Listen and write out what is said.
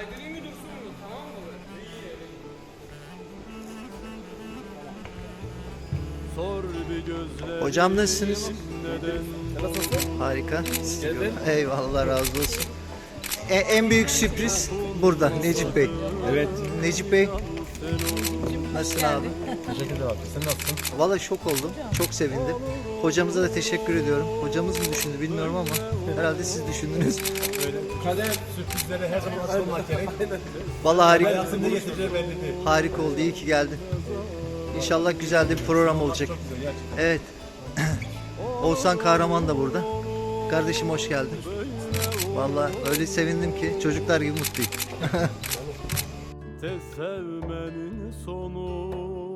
Kaydırayım mı dursun mu? Tamam mı? Hocam nasılsınız? Harika. Eyvallah razı olsun. E, en büyük sürpriz burada Necip Bey. Evet. Necip Bey nasılsın abi? Teşekkür ederim abi. Sen nasılsın? Valla şok oldum. Çok sevindim. Hocamıza da teşekkür ediyorum. Hocamız mı düşündü bilmiyorum ama herhalde siz düşündünüz. Böyle kader sürprizleri her zaman açılmak gerek. Valla harika, getireceği belli değil. harika oldu. İyi ki geldin. İnşallah güzel de bir program olacak. Evet. Oğuzhan Kahraman da burada. Kardeşim hoş geldin. Valla öyle sevindim ki çocuklar gibi mutluyum. Sevmenin sonu.